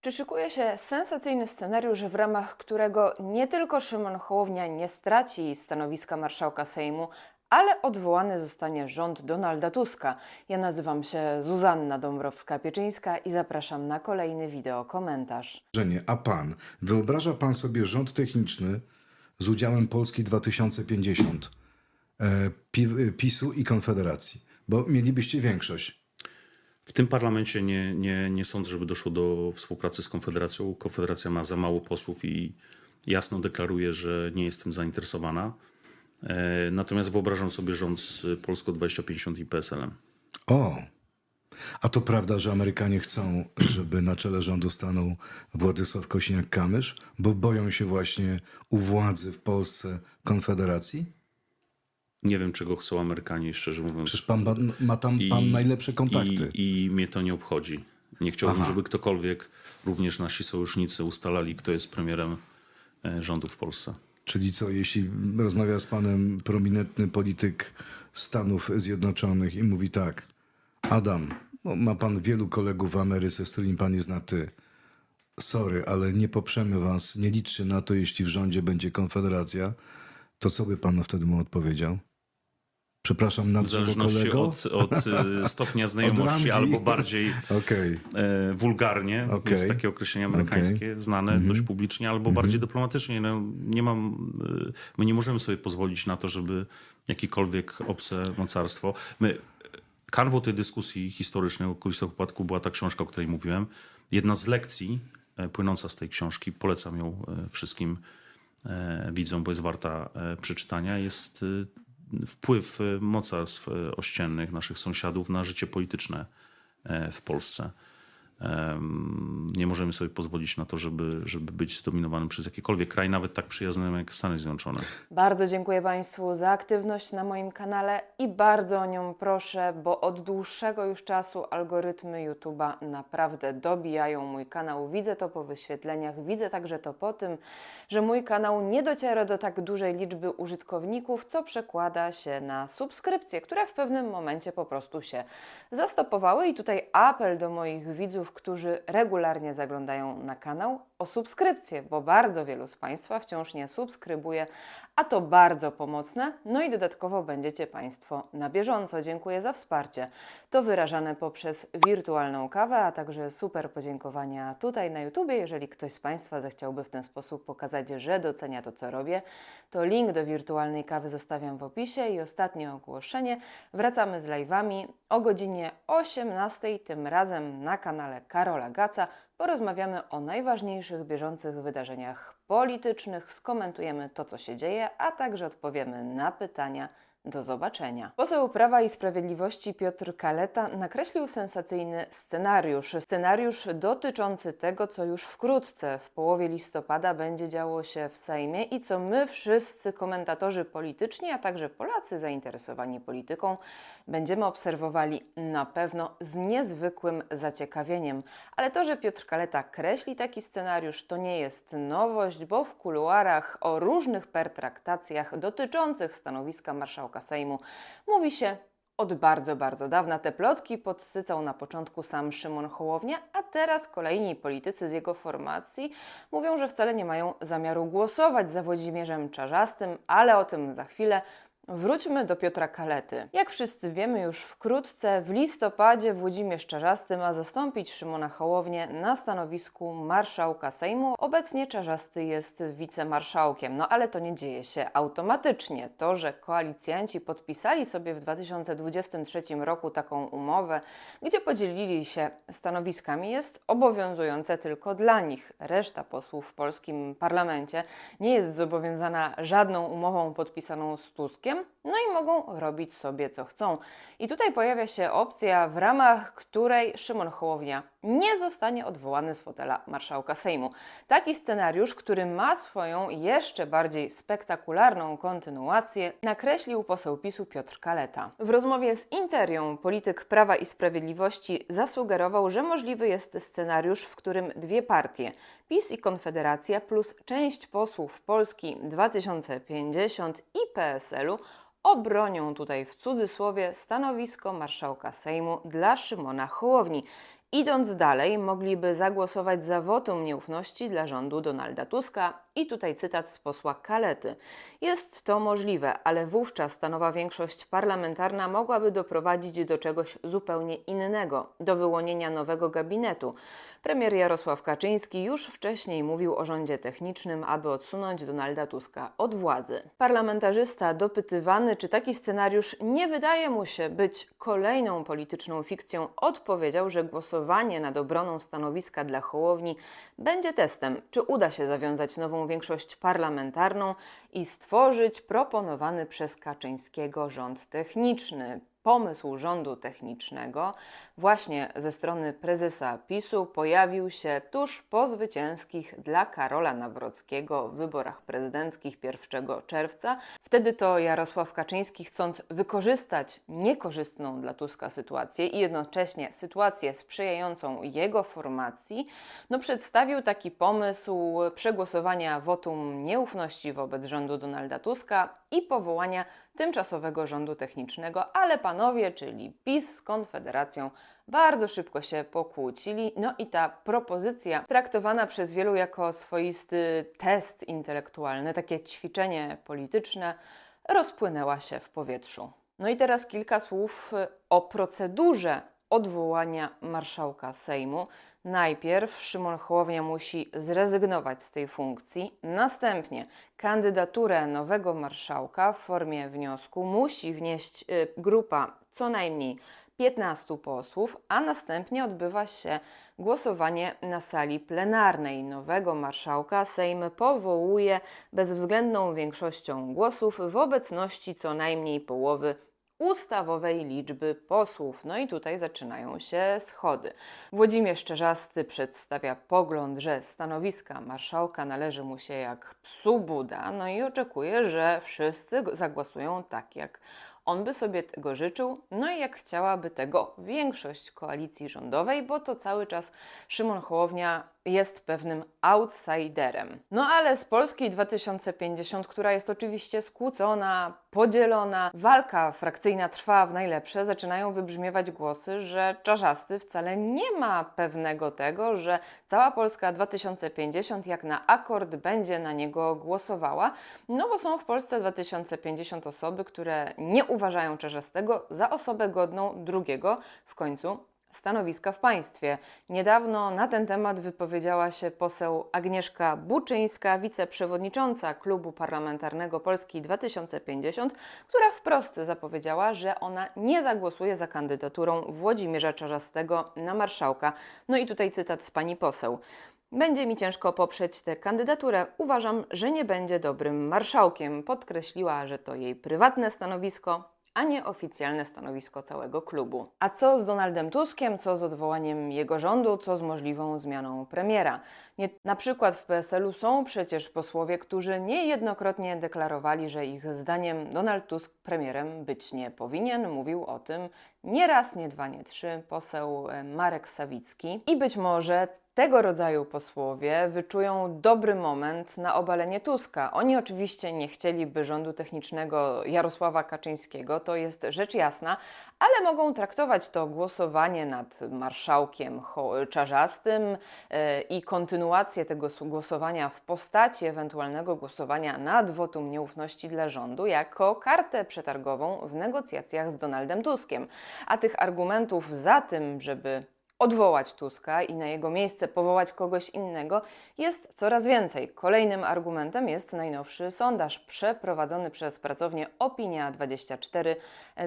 Czy szykuje się sensacyjny scenariusz, w ramach którego nie tylko Szymon Hołownia nie straci stanowiska marszałka Sejmu, ale odwołany zostanie rząd Donalda Tuska? Ja nazywam się Zuzanna Dąbrowska-Pieczyńska i zapraszam na kolejny wideo komentarz. Żenie, a pan, wyobraża pan sobie rząd techniczny z udziałem Polski 2050, e, e, PiSu i Konfederacji? Bo mielibyście większość. W tym parlamencie nie, nie, nie sądzę, żeby doszło do współpracy z Konfederacją. Konfederacja ma za mało posłów i jasno deklaruje, że nie jest tym zainteresowana. E, Natomiast wyobrażam sobie rząd z Polską 2050 i PSL-em. O! A to prawda, że Amerykanie chcą, żeby na czele rządu stanął Władysław Kosiniak-Kamysz, bo boją się właśnie u władzy w Polsce Konfederacji? Nie wiem, czego chcą Amerykanie, szczerze mówiąc. Przecież pan ma, ma tam pan najlepsze kontakty. I, I mnie to nie obchodzi. Nie chciałbym, Aha. żeby ktokolwiek, również nasi sojusznicy, ustalali, kto jest premierem e, rządu w Polsce. Czyli co, jeśli rozmawia z panem prominentny polityk Stanów Zjednoczonych i mówi tak, Adam, no, ma pan wielu kolegów w Ameryce, z którymi pan jest na ty. Sorry, ale nie poprzemy was, nie liczcie na to, jeśli w rządzie będzie Konfederacja, to co by pan wtedy mu odpowiedział? Przepraszam, W naszego zależności od, od e, stopnia znajomości, rangi. albo bardziej Okej, e, wulgarnie, Okej. jest takie określenie amerykańskie, znane Mhm. dość publicznie, albo bardziej dyplomatycznie. No, nie mam, e, my nie możemy sobie pozwolić na to, żeby jakiekolwiek obce mocarstwo... My, kanwą tej dyskusji historycznej o kulisach upadku była ta książka, o której mówiłem. Jedna z lekcji e, płynąca z tej książki, polecam ją e, wszystkim widzom, bo jest warta przeczytania, jest wpływ e, mocarstw e, ościennych, naszych sąsiadów na życie polityczne e, w Polsce. Nie możemy sobie pozwolić na to, żeby, żeby być zdominowanym przez jakikolwiek kraj, nawet tak przyjazny jak Stany Zjednoczone. Bardzo dziękuję Państwu za aktywność na moim kanale i bardzo o nią proszę, bo od dłuższego już czasu algorytmy YouTube'a naprawdę dobijają mój kanał. Widzę to po wyświetleniach, widzę także to po tym, że mój kanał nie dociera do tak dużej liczby użytkowników, co przekłada się na subskrypcje, które w pewnym momencie po prostu się zastopowały. I tutaj apel do moich widzów, którzy regularnie zaglądają na kanał o subskrypcję, bo bardzo wielu z Państwa wciąż nie subskrybuje, a to bardzo pomocne. No i dodatkowo będziecie Państwo na bieżąco. Dziękuję za wsparcie. To wyrażane poprzez wirtualną kawę, a także super podziękowania tutaj na YouTubie. Jeżeli ktoś z Państwa zechciałby w ten sposób pokazać, że docenia to, co robię, to link do wirtualnej kawy zostawiam w opisie. I ostatnie ogłoszenie. Wracamy z live'ami o godzinie 18, tym razem na kanale Karola Gaca. Porozmawiamy o najważniejszych bieżących wydarzeniach politycznych, skomentujemy to, co się dzieje, a także odpowiemy na pytania. Do zobaczenia. Poseł Prawa i Sprawiedliwości Piotr Kaleta nakreślił sensacyjny scenariusz. Scenariusz dotyczący tego, co już wkrótce, w połowie listopada, będzie działo się w Sejmie i co my wszyscy komentatorzy polityczni, a także Polacy zainteresowani polityką, będziemy obserwowali na pewno z niezwykłym zaciekawieniem. Ale to, że Piotr Kaleta kreśli taki scenariusz, to nie jest nowość, bo w kuluarach o różnych pertraktacjach dotyczących stanowiska marszałka Sejmu mówi się od bardzo, bardzo dawna. Te plotki podsycał na początku sam Szymon Hołownia, a teraz kolejni politycy z jego formacji mówią, że wcale nie mają zamiaru głosować za Włodzimierzem Czarzastym, ale o tym za chwilę. Wróćmy do Piotra Kalety. Jak wszyscy wiemy, już wkrótce w listopadzie Włodzimierz Czarzasty ma zastąpić Szymona Hołownię na stanowisku marszałka Sejmu. Obecnie Czarzasty jest wicemarszałkiem, no ale to nie dzieje się automatycznie. To, że koalicjanci podpisali sobie w 2023 roku taką umowę, gdzie podzielili się stanowiskami, jest obowiązujące tylko dla nich. Reszta posłów w polskim parlamencie nie jest zobowiązana żadną umową podpisaną z Tuskiem, no i mogą robić sobie co chcą. I tutaj pojawia się opcja, w ramach której Szymon Hołownia nie zostanie odwołany z fotela marszałka Sejmu. Taki scenariusz, który ma swoją jeszcze bardziej spektakularną kontynuację, nakreślił poseł PiSu Piotr Kaleta. W rozmowie z Interią polityk Prawa i Sprawiedliwości zasugerował, że możliwy jest scenariusz, w którym dwie partie PiS i Konfederacja plus część posłów Polski 2050 i PSL-u obronią tutaj w cudzysłowie stanowisko marszałka Sejmu dla Szymona Hołowni. Idąc dalej, mogliby zagłosować za wotum nieufności dla rządu Donalda Tuska. I tutaj cytat z posła Kalety. Jest to możliwe, ale wówczas ta nowa większość parlamentarna mogłaby doprowadzić do czegoś zupełnie innego, do wyłonienia nowego gabinetu. Premier Jarosław Kaczyński już wcześniej mówił o rządzie technicznym, aby odsunąć Donalda Tuska od władzy. Parlamentarzysta dopytywany, czy taki scenariusz nie wydaje mu się być kolejną polityczną fikcją, odpowiedział, że głosowanie nad obroną stanowiska dla Hołowni będzie testem, czy uda się zawiązać nową większość parlamentarną i stworzyć proponowany przez Kaczyńskiego rząd techniczny. Pomysł rządu technicznego właśnie ze strony prezesa PiSu pojawił się tuż po zwycięskich dla Karola Nawrockiego wyborach prezydenckich 1 czerwca. Wtedy to Jarosław Kaczyński, chcąc wykorzystać niekorzystną dla Tuska sytuację i jednocześnie sytuację sprzyjającą jego formacji, no przedstawił taki pomysł przegłosowania wotum nieufności wobec rządu Donalda Tuska i powołania tymczasowego rządu technicznego, ale panowie, czyli PiS z Konfederacją, bardzo szybko się pokłócili. No i ta propozycja, traktowana przez wielu jako swoisty test intelektualny, takie ćwiczenie polityczne, rozpłynęła się w powietrzu. No i teraz kilka słów o procedurze odwołania marszałka Sejmu. Najpierw Szymon Hołownia musi zrezygnować z tej funkcji, następnie kandydaturę nowego marszałka w formie wniosku musi wnieść y, grupa co najmniej 15 posłów, a następnie odbywa się głosowanie na sali plenarnej. Nowego marszałka Sejm powołuje bezwzględną większością głosów w obecności co najmniej połowy ustawowej liczby posłów. No i tutaj zaczynają się schody. Włodzimierz Czerzasty przedstawia pogląd, że stanowiska marszałka należy mu się jak psu Buda, no i oczekuje, że wszyscy zagłosują tak, jak on by sobie tego życzył, no i jak chciałaby tego większość koalicji rządowej, bo to cały czas Szymon Hołownia jest pewnym outsiderem. No ale z Polski 2050, która jest oczywiście skłócona, podzielona, walka frakcyjna trwa w najlepsze, zaczynają wybrzmiewać głosy, że Czarzasty wcale nie ma pewnego tego, że cała Polska 2050 jak na akord będzie na niego głosowała, no bo są w Polsce 2050 osoby, które nie uważają Czarzastego za osobę godną drugiego w końcu stanowiska w państwie. Niedawno na ten temat wypowiedziała się poseł Agnieszka Buczyńska, wiceprzewodnicząca Klubu Parlamentarnego Polski 2050, która wprost zapowiedziała, że ona nie zagłosuje za kandydaturą Włodzimierza Czarzastego na marszałka. No i tutaj cytat z pani poseł. Będzie mi ciężko poprzeć tę kandydaturę. Uważam, że nie będzie dobrym marszałkiem. Podkreśliła, że to jej prywatne stanowisko, a nie oficjalne stanowisko całego klubu. A co z Donaldem Tuskiem, co z odwołaniem jego rządu, co z możliwą zmianą premiera? Nie, na przykład w PSL-u są przecież posłowie, którzy niejednokrotnie deklarowali, że ich zdaniem Donald Tusk premierem być nie powinien. Mówił o tym nie raz, nie dwa, nie trzy poseł e, Marek Sawicki. I być może tego rodzaju posłowie wyczują dobry moment na obalenie Tuska. Oni oczywiście nie chcieliby rządu technicznego Jarosława Kaczyńskiego, to jest rzecz jasna, ale mogą traktować to głosowanie nad marszałkiem Czarzastym e, i kontynuację tego głosowania w postaci ewentualnego głosowania nad wotum nieufności dla rządu jako kartę przetargową w negocjacjach z Donaldem Tuskiem. A tych argumentów za tym, żeby odwołać Tuska i na jego miejsce powołać kogoś innego jest coraz więcej. Kolejnym argumentem jest najnowszy sondaż przeprowadzony przez pracownię Opinia24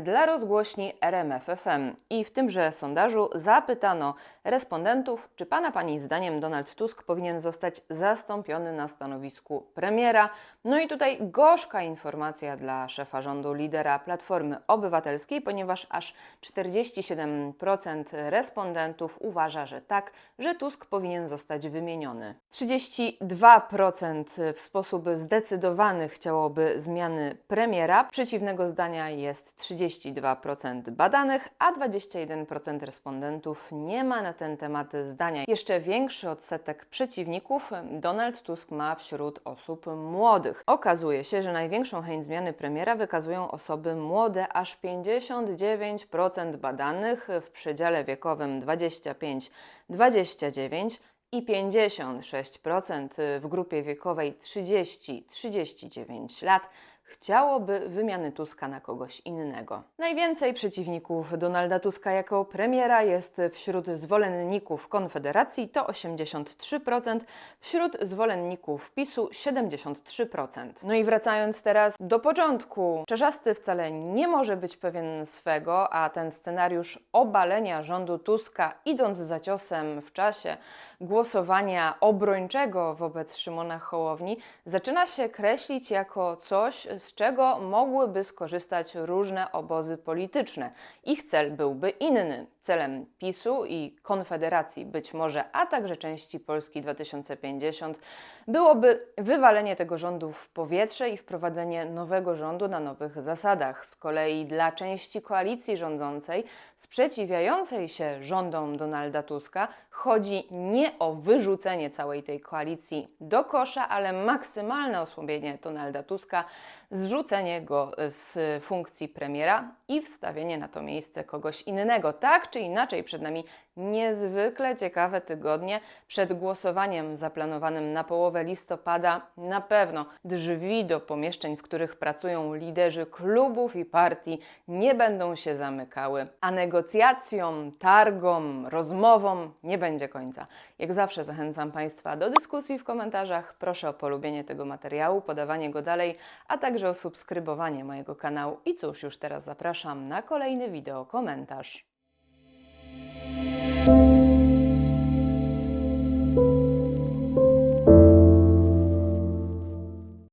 dla rozgłośni RMFFM. I w tymże sondażu zapytano respondentów, czy pana pani zdaniem Donald Tusk powinien zostać zastąpiony na stanowisku premiera. No i tutaj gorzka informacja dla szefa rządu, lidera Platformy Obywatelskiej, ponieważ aż 47% respondentów uważa, że tak, że Tusk powinien zostać wymieniony. 32% w sposób zdecydowany chciałoby zmiany premiera. Przeciwnego zdania jest 32% badanych, a 21% respondentów nie ma na ten temat zdania. Jeszcze większy odsetek przeciwników Donald Tusk ma wśród osób młodych. Okazuje się, że największą chęć zmiany premiera wykazują osoby młode, aż 59% badanych w przedziale wiekowym 20 25-29 i 56% w grupie wiekowej 30-39 lat chciałoby wymiany Tuska na kogoś innego. Najwięcej przeciwników Donalda Tuska jako premiera jest wśród zwolenników Konfederacji to 83%, wśród zwolenników PiSu 73%. No i wracając teraz do początku. Czerzasty wcale nie może być pewien swego, a ten scenariusz obalenia rządu Tuska idąc za ciosem w czasie głosowania obrończego wobec Szymona Hołowni zaczyna się kreślić jako coś, z czego mogłyby skorzystać różne obozy polityczne. Ich cel byłby inny. Celem PiSu i Konfederacji, być może, a także części Polski 2050, byłoby wywalenie tego rządu w powietrze i wprowadzenie nowego rządu na nowych zasadach. Z kolei dla części koalicji rządzącej, sprzeciwiającej się rządom Donalda Tuska, chodzi nie o wyrzucenie całej tej koalicji do kosza, ale maksymalne osłabienie Donalda Tuska, zrzucenie go z funkcji premiera i wstawienie na to miejsce kogoś innego. Tak czy inaczej, przed nami niezwykle ciekawe tygodnie. Przed głosowaniem zaplanowanym na połowę listopada na pewno drzwi do pomieszczeń, w których pracują liderzy klubów i partii, nie będą się zamykały, a negocjacjom, targom, rozmowom nie będzie końca. Jak zawsze zachęcam Państwa do dyskusji w komentarzach. Proszę o polubienie tego materiału, podawanie go dalej, a także o subskrybowanie mojego kanału. I cóż, już teraz zapraszam na kolejny wideo komentarz.